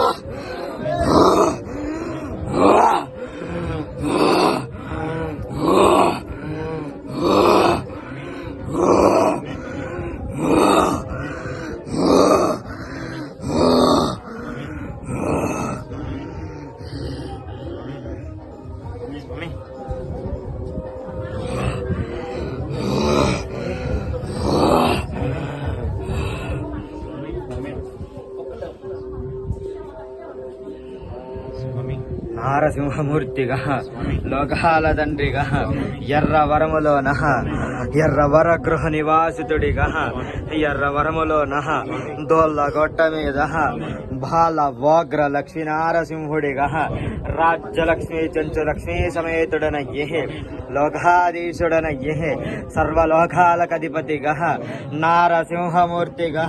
Oh! నారసింహమూర్తిగా లోకాల తండ్రిగా ఎర్ర వరములోన ఎర్ర వర గృహ నివాసితుడిగా ఎర్ర వరములోన దోళ్ళ గొట్ట మీద బాల వాగ్ర లక్ష్మీ నారసింహుడిగా రాజ్యలక్ష్మీ చెంచు లక్ష్మీ సమేతుడనయ్యే లోకాధీశుడనయ్యే సర్వలోకాలకధిపతిగా నారసింహమూర్తిగా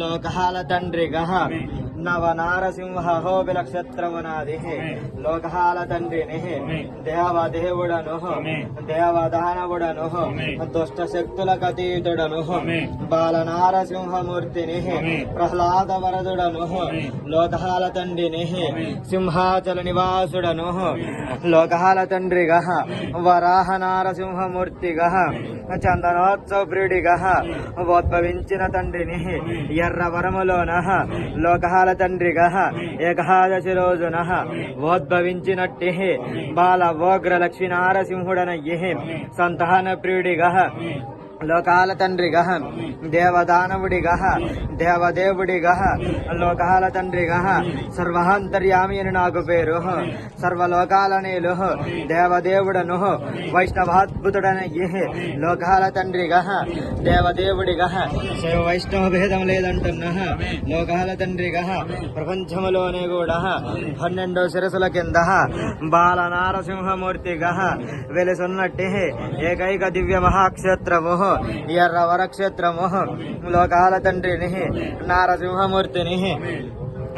లోకాల తండ్రిగా నవ నారసింహ హోబిలక్షత్రమునాది లోకాల తండ్రిని దేవదేవుడను దేవదానవుడను దుష్ట శక్తులకు అతీతుడను బాల నారసింహమూర్తిని ప్రహ్లాద వరదుడను లోకాల తండ్రిని సింహాచల నివాసుడను లోకాల తండ్రిగా వరాహ నారసింహమూర్తిగా చందనోత్సవ ప్రియుడిగా ఉద్భవించిన తండ్రిని. ఎర్ర వరములోన లోకాల తండ్రిగా ఏకాదశి రోజున. ఉద్భవించినట్టి బాల వోగ్ర లక్ష్మీ నారసింహుడనయ్యే సంతాన ప్రియుడిగా లోకాల తండ్రిగా దేవదానవుడిగా దేవదేవుడిగా లోకాల తండ్రిగా సర్వాంతర్యామి అని నాకు పేరు. సర్వలోకాల నేలు దేవదేవుడను వైష్ణవాద్భుతుడనయ్యి లోకాల తండ్రిగా దేవదేవుడిగా శైవ వైష్ణవ భేదం లేదంటున్నా లోకాల తండ్రిగా ప్రపంచములోనే కూడా పన్నెండో శిరసుల కింద బాల నారసింహమూర్తిగా వెలుసున్నట్టి ఏకైక దివ్య మహాక్షేత్రము. ఎర్ర వరక్షేత్రము లోకాల తండ్రిని నారసింహమూర్తిని.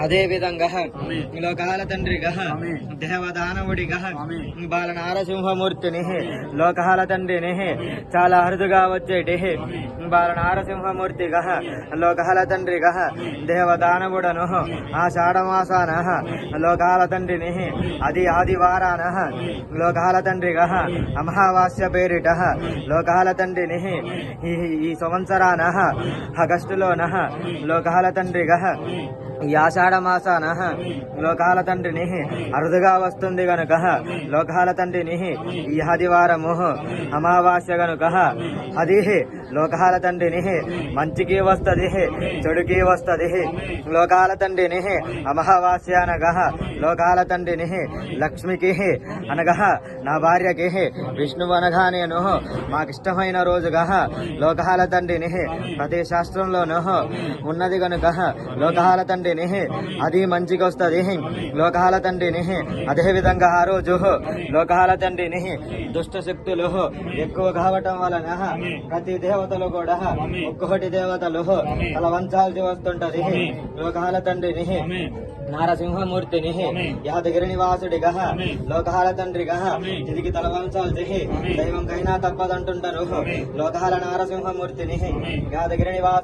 అదే విధంగా లోకాల తండ్రిగా దేవదానవుడిగా బాల నారసింహమూర్తిని లోకాల తండ్రిని చాలా అరుదుగా వచ్చేటి బాల నారసింహమూర్తిగా లోకాల తండ్రిగా దేవదానవుడను ఆషాఢమాసాన లోకాల తండ్రిని అది ఆదివారాన లోకాల తండ్రిగా అమావాస్య పేరిట లోకాల తండ్రిని ఈ సంవత్సరాన ఆగస్టులోన లోకాల తండ్రిగా ఈ ఆషాఢ మాసాన లోకాల తండ్రిని అరుదుగా వస్తుంది గనుక లోకాల తండ్రిని ఈ ఆదివారము అమావాస్య గనుక అది లోకాల తండ్రిని మంచికి వస్తది చెడుకి వస్తది లోకాల తండ్రిని అమావాస్య అనగా లోకాల తండ్రిని లక్ష్మికి అనగా నా భార్యకి విష్ణువు అనగా నేను మాకిష్టమైన రోజుగా లోకాల తండ్రిని ప్రతి శాస్త్రంలోనూ ఉన్నది గనుక లోకాల తండ్రిని అది మంచిగా వస్తుంది లోకాల తండ్రిని అదేవిధంగా ఆ రోజు లోకాల తండ్రిని దుష్ట శక్తులు ఎక్కువ కావటం వలన ప్రతి దేవతలు కూడా ఒక్కొక్కటి దేవతలు అలా వంచాల్సి వస్తుంటది. లోకాల తండ్రిని నారసింహమూర్తిని యాదగిరి నివాసుడిగా లోకాల తండ్రిగా తిరిగి తలవంచాల్సి దైవం కైనా తప్పదంటుంటారు లోకాల నారసింహమూర్తిని యాదగిరి నివాసు